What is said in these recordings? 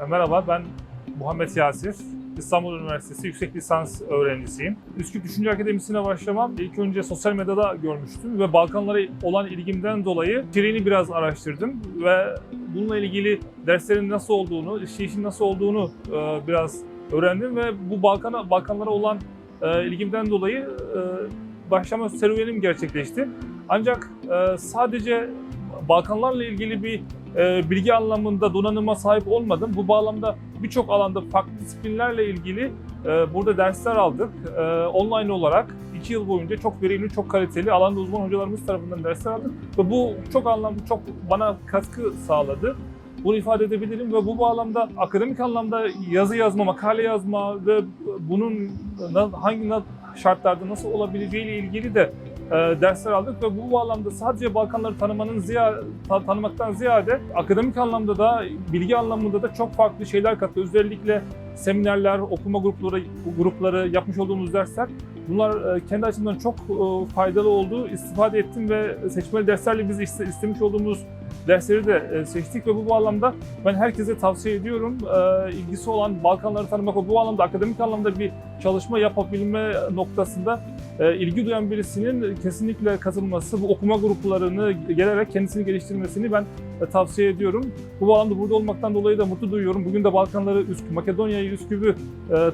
E, Merhaba, ben Muhammed Yasir. İstanbul Üniversitesi yüksek lisans öğrencisiyim. Üsküp Düşünce Akademisi'ne başlamam ilk önce sosyal medyada görmüştüm ve Balkanlara olan ilgimden dolayı içeriğini biraz araştırdım ve bununla ilgili derslerin nasıl olduğunu, işleyişin nasıl olduğunu e, biraz öğrendim ve bu Balkan'a Balkanlara olan e, ilgimden dolayı başlama serüvenim gerçekleşti. Ancak sadece Balkanlarla ilgili bir e, bilgi anlamında donanıma sahip olmadım. Bu bağlamda birçok alanda farklı disiplinlerle ilgili e, burada dersler aldık. E, online olarak iki yıl boyunca çok verimli, çok kaliteli alanda uzman hocalarımız tarafından dersler aldık. Ve bu çok anlamlı, çok bana katkı sağladı. Bunu ifade edebilirim ve bu bağlamda akademik anlamda yazı yazma, makale yazma ve bunun hangi şartlarda nasıl olabileceği ile ilgili de dersler aldık ve bu bağlamda sadece Balkanları tanımanın ziya, ta- tanımaktan ziyade akademik anlamda da bilgi anlamında da çok farklı şeyler kattı. Özellikle seminerler, okuma grupları, grupları, yapmış olduğumuz dersler bunlar e, kendi açımdan çok e, faydalı oldu. İstifade ettim ve seçmeli derslerle biz iste- istemiş olduğumuz dersleri de e, seçtik ve bu bağlamda ben herkese tavsiye ediyorum. E, ilgisi olan Balkanları tanımak ve bu bağlamda akademik anlamda bir çalışma yapabilme noktasında e, ilgi duyan birisinin kesinlikle katılması, bu okuma gruplarını gelerek kendisini geliştirmesini ben tavsiye ediyorum. Bu bağlamda burada olmaktan dolayı da mutlu duyuyorum. Bugün de Balkanları, Üsküp, Makedonya'yı, Üsküp'ü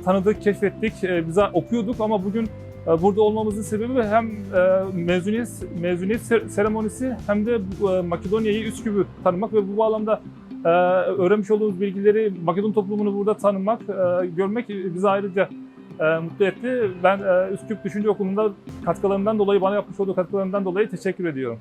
tanıdık, keşfettik. Bize okuyorduk ama bugün burada olmamızın sebebi hem e, mezuniyet, mezuniyet ser- seremonisi hem de e, Makedonya'yı, Üsküp'ü tanımak ve bu bağlamda e, öğrenmiş olduğumuz bilgileri Makedon toplumunu burada tanımak, görmek bizi ayrıca mutlu etti. Ben Üsküp Düşünce Okulu'nda katkılarından dolayı, bana yapmış olduğu katkılarından dolayı teşekkür ediyorum.